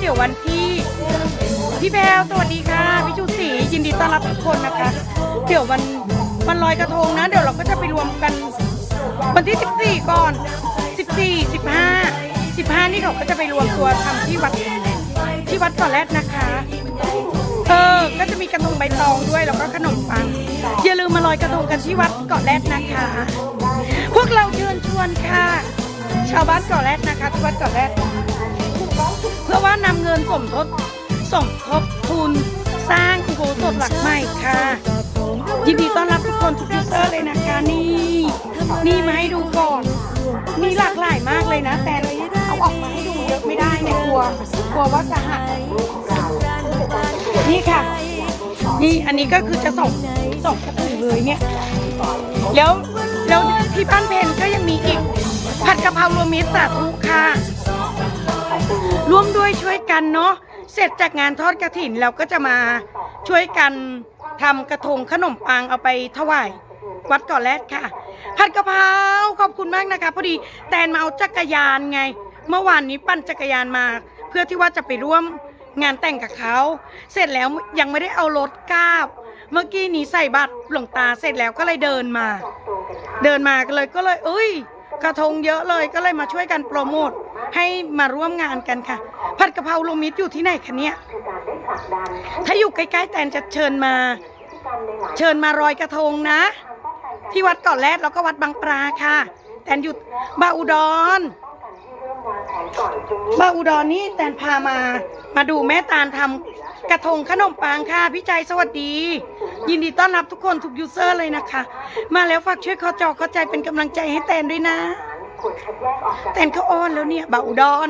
เดี๋ยววันที่พี่แพรวสวัสดีค่ะพี่ชูศรียินดีต้อนรับทุกคนนะคะ เดี๋ยววันวันลอยกระทงนะ เดี๋ยวเราก็จะไปรวมกัน วันที่ 14 ก่อน 14 15 15 นี่เขาก็จะไปรวมตัวทำที่วัดที่วัดก่อนแรกนะคะเออก็จะมีกระทงใบตองด้วยแล้วก็ขนมปังอย่าลืมมาลอยกระทงกันที่วัดเกาะแรดนะคะ พวกเราเชิญชวนค่ะ ชาวบ้านเกาะแรดนะคะที่วัดเกาะแรด สนำเงินสมทบสมทบทุนสร้างอุโบสถหลักใหม่ค่ะ ยินดีต้อนรับทุกคนทุกยูเซอร์เลยนะคะนี่ นี่มาให้ดูก่อน มีหลากหลายมากเลยนะ แต่เอาออกมาให้ดูเยอะไม่ได้เนี่ยกลัวกลัวว่าจะหักนี่ค่ะ นี่อันนี้ก็คือจะส่งส่งกระตือเลยเนี่ย แล้วแล้วที่บ้านเพนก็ยังมีอีกผัดกะเพรารวมมิตรสาธุค่ะ ร่วมด้วยช่วยกันเนาะเสร็จจากงานทอดกระถินเราก็จะมาช่วยกันทำกระทงขนมปังเอาไปถวายวัดเก่อแรดค่ะ ผัดกะเพราขอบคุณมากนะคะพอดีแตนมาเอาจักรยานไง เมื่อวานนี้ปั่นจักรยานมา เพื่อที่ว่าจะไปร่วมงานแต่งกับเขา เสร็จแล้วยังไม่ได้เอารถก้าวเมื่อกี้นี้ใส่บัตรหลวงตาเสร็จแล้วก็เลยเดินมา เดินมาก็เลยก็เลย เอ้ย กระทงเยอะเลยก็เลยมาช่วยกันโปรโมท ให้มาร่วมงานกันค่ะ ผัดกะเพราลมิตรอยู่ที่ไหนคะเนี่ยถ้าอยู่ใกล้ๆแตนจะเชิญมา เชิญมารอยกระทงนะ ที่วัดเกาะแรดแล้วก็วัดบางปลาค่ะ แตนอยู่บาอุดรบาอุดรนี่แตนพามา มาดูแม่ตาลทำกระทงขนมปังค่ะ พี่ใจสวัสดี ยินดีต้อนรับทุกคนทุกยูเซอร์เลยนะคะ มาแล้วฝากช่วยขอจอเข้าใจเป็นกำลังใจให้แตนด้วยนะ แตนเขาอ้อนแล้วเนี่ยบาอุดร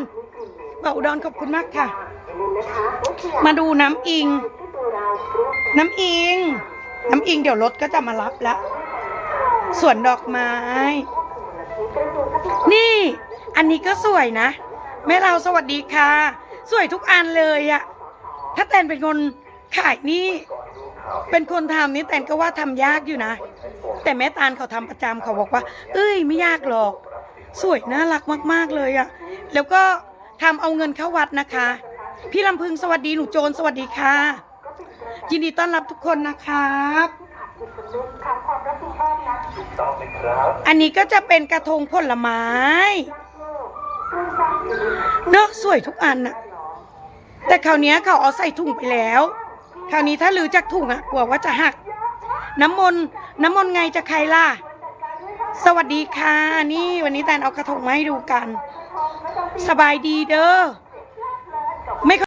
บาอุดรขอบคุณมากค่ะ มาดูน้ำอิง น้ำอิง น้ำอิงเดี๋ยวรถก็จะมารับแล้วสวนดอกไม้ นี่ อันนี้ก็สวยนะ แม่เราสวัสดีค่ะ สวยทุกอันเลยอะถ้าแตนเป็นคนขายนี่ เป็นคนทำนี่แตนก็ว่าทำยากอยู่นะ แต่แม่ตาลเขาทำประจำเขาบอกว่า เอ้ยไม่ยากหรอก สวยน่ารักมาก ๆ เลยอะแล้วก็ทำเอาเงินเข้าวัดนะคะ พี่ลำพึงสวัสดีหนูโจรสวัสดีค่ะ ยินดีต้อนรับทุกคนนะครับอันนี้ก็จะเป็นกระทงผลไม้เนอะสวยทุกอันอะแต่คราวเนี้ยเขาเอาใส่ถุงไปแล้ว คราวนี้ถ้าลือจากถุงอะกลัวว่าจะหัก น้ำมนต์น้ำมนต์ไงจะใครล่ะ สวัสดีค่ะ นี่วันนี้แตนเอากระทงมาให้ดูกัน สบายดีเด้อไม่ค่อย